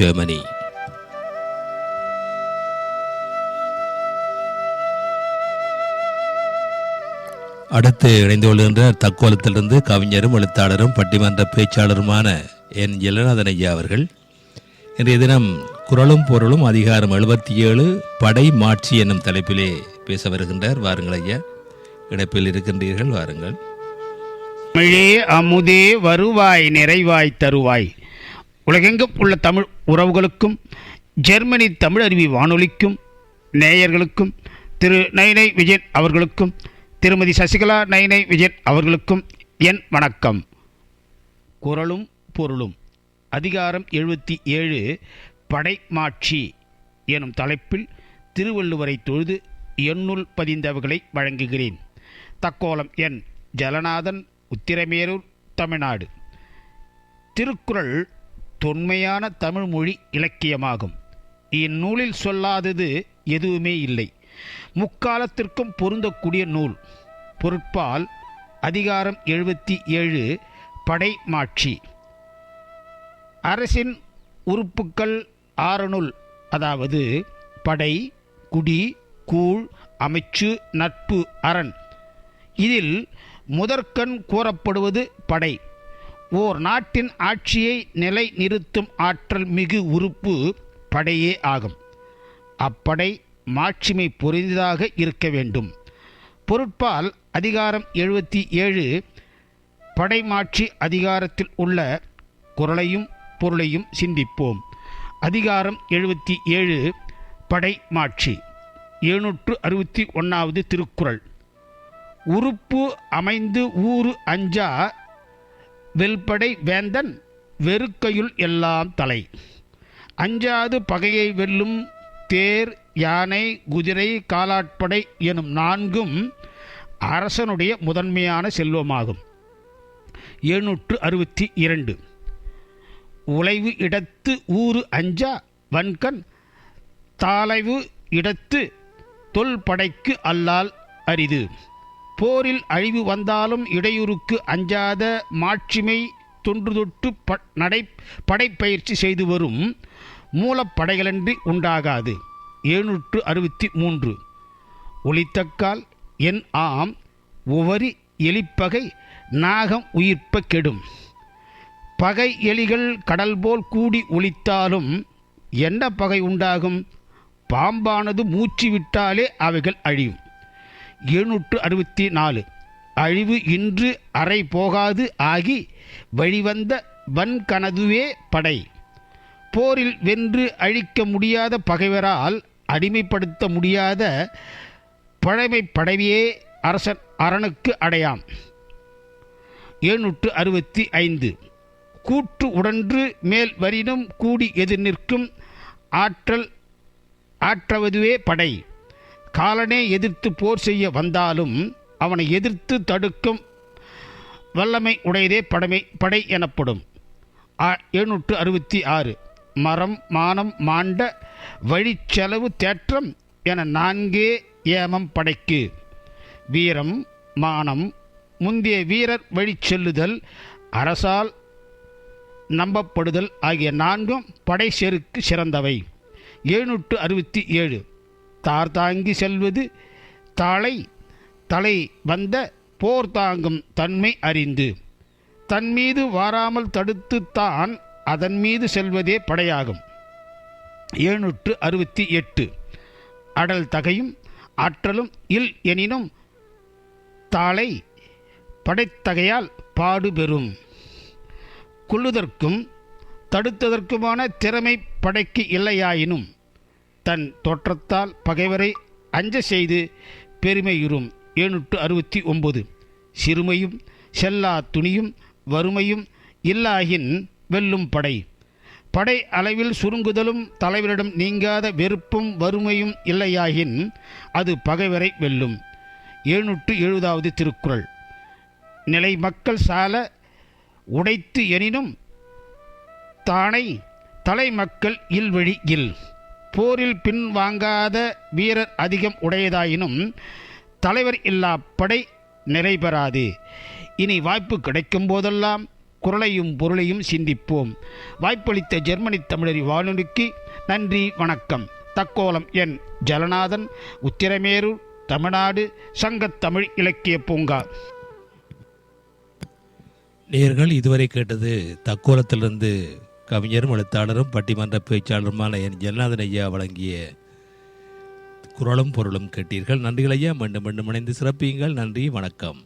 Germany அடுத்து இணைந்து கொள்கின்ற தக்கோலத்திலிருந்து கவிஞரும் எழுத்தாளரும் பட்டிமன்ற பேச்சாளருமான என். ஜெலநாதன் ஐயா அவர்கள் இன்றைய தினம் குரலும் பொருளும் அதிகாரம் எழுபத்தி ஏழு படை மாட்சி என்னும் தலைப்பிலே பேச வருகின்றார். வாருங்கள் ஐயா இணைப்பில் இருக்கின்றீர்கள் வாருங்கள். தமிழே அமுதே வருவாய் நிறைவாய் தருவாய். உலகெங்கும் உள்ள தமிழ் உறவுகளுக்கும் ஜெர்மனி தமிழ் அருவி வானொலிக்கும் நேயர்களுக்கும் திரு நைனை விஜயன் அவர்களுக்கும் திருமதி சசிகலா நைனை விஜயன் அவர்களுக்கும் என் வணக்கம். குரலும் பொருளும். அதிகாரம் எழுபத்தி ஏழு படைமாட்சி எனும் தலைப்பில் திருவள்ளுவரை தொழுது எண்ணுள் பதிந்தவர்களை வழங்குகிறேன். தக்கோலம் என் ஜலநாதன் உத்திரமேரூர் தமிழ்நாடு. திருக்குறள் தொன்மையான தமிழ் மொழி இலக்கியமாகும். இந்நூலில் சொல்லாதது எதுவுமே இல்லை. முக்காலத்திற்கும் பொருந்தக்கூடிய நூல். பொருட்பால் அதிகாரம் எழுபத்தி ஏழு படை மாட்சி. அரசின் உறுப்புக்கள் ஆறனுள் அதாவது படை குடி கூழ் அமைச்சு நட்பு அரண். இதில் முதற்கண் கூறப்படுவது படை. ஓர் நாட்டின் ஆட்சியை நிலை நிறுத்தும் ஆற்றல் மிகு உறுப்பு படையே ஆகும். அப்படை மாட்சிமை பொருந்ததாக இருக்க வேண்டும். பொருட்பால் அதிகாரம் எழுபத்தி ஏழு படைமாட்சி அதிகாரத்தில் உள்ள குரலையும் பொருளையும் சிந்திப்போம். அதிகாரம் எழுபத்தி ஏழு படைமாட்சி எழுநூற்று அறுபத்தி ஒன்றாவது திருக்குறள். உறுப்பு அமைந்து ஊறு அஞ்சா வெல்படை வேந்தன் வெறுக்கையுள் எல்லாம் தலை. அஞ்சாது பகையை வெல்லும் தேர் யானை குதிரை காலாட்படை எனும் நான்கும் அரசனுடைய முதன்மையான செல்வமாகும். எழுநூற்று அறுபத்தி இரண்டு. உழைவு இடத்து ஊறு அஞ்சா வன்கண் தாளைவு இடத்து தொல்படைக்கு அல்லால் அரிது. போரில் அழிவு வந்தாலும் இடையூறுக்கு அஞ்சாத மாட்சிமை தொன்று தொட்டு ப நடை படைப்பயிற்சி செய்து வரும் மூலப்படைகளன்றி உண்டாகாது. எழுநூற்று அறுபத்தி மூன்று. ஒளித்தக்கால் என் ஆம் ஒவ்வொரு எலிப்பகை நாகம் உயிர்ப்ப கெடும். பகை எலிகள் கடல் போல் கூடி ஒளித்தாலும் என்ன பகை உண்டாகும்? பாம்பானது மூச்சு விட்டாலே அவைகள் அழியும். எழுநூற்று அறுபத்தி நாலு. அழிவு இன்று அறை போகாது ஆகி வழிவந்த வன்கனதுவே படை. போரில் வென்று அழிக்க முடியாத பகைவரால் அடிமைப்படுத்த முடியாத பழமை படவியே அரசன் அரணுக்கு அடையாம். எழுநூற்று அறுபத்தி ஐந்து. கூற்று உடன்று மேல் வரினும் கூடி எதிர் நிற்கும் ஆற்றல் ஆற்றவதுவே படை. காலனே எதிர்த்து போர் செய்ய வந்தாலும் அவனை எதிர்த்து தடுக்கும் வல்லமை உடையதே படமை படை எனப்படும். எழுநூற்று அறுபத்தி ஆறு. மரம் மானம் மாண்ட வழிச்செலவு தேற்றம் என நான்கே ஏமம் படைக்கு. வீரம் மானம் முந்தைய வீரர் வழி செல்லுதல் அரசால் நம்பப்படுதல் ஆகிய நான்கும் படை செருக்கு சிறந்தவை. எழுநூற்று அறுபத்தி ஏழு. தார் தாங்கி செல்வது தாளை தலை வந்த போர் தாங்கும் தன்மை அறிந்து. தன் மீது வாராமல் தடுத்து தான் அதன் மீது செல்வதே படையாகும். எழுநூற்று அறுபத்தி எட்டு. அடல் தகையும் ஆற்றலும் இல் எனினும் தாளை படைத்தகையால் பாடுபெறும். கொள்ளுதற்கும் தடுத்ததற்குமான திறமை படைக்கு இல்லையாயினும் தன் தோற்றத்தால் பகைவரை அஞ்ச செய்து பெருமையுறும். எழுநூற்று அறுபத்தி ஒன்பது. சிறுமையும் செல்லா துணியும் வறுமையும் இல்லாகின் வெல்லும் படை. படை அளவில் சுருங்குதலும் தலைவரிடம் நீங்காத வெறுப்பும் வறுமையும் இல்லையாகின் அது பகைவரை வெல்லும். எழுநூற்று எழுபதாவது திருக்குறள். நிலை மக்கள் சால உடைத்து எனினும் தானை தலைமக்கள் இல்வழி இல். போரில் பின் வாங்காத வீரர் அதிகம் உடையதாயினும் தலைவர் இல்லா படை நிறைபெறாது இனி வாய்ப்பு கிடைக்கும் போதெல்லாம் குரலையும் பொருளையும் சிந்திப்போம். வாய்ப்பளித்த ஜெர்மனி தமிழரி வானொலிக்கு நன்றி வணக்கம். தக்கோலம் என் ஜலநாதன் உத்திரமேரூர் தமிழ்நாடு சங்கத்தமிழ் இலக்கிய பூங்கா. நேர்கள் இதுவரை கேட்டது தக்கோலத்திலிருந்து கவிஞரும் எழுத்தாளரும் பட்டிமன்ற பேச்சாளருமான என் ஜெகநாதன் ஐயா வழங்கிய குரலும் பொருளும் கேட்டீர்கள். நன்றிகள் ஐயா. மீண்டும் மீண்டும் இணைந்து சிறப்பியுங்கள். நன்றி. வணக்கம்.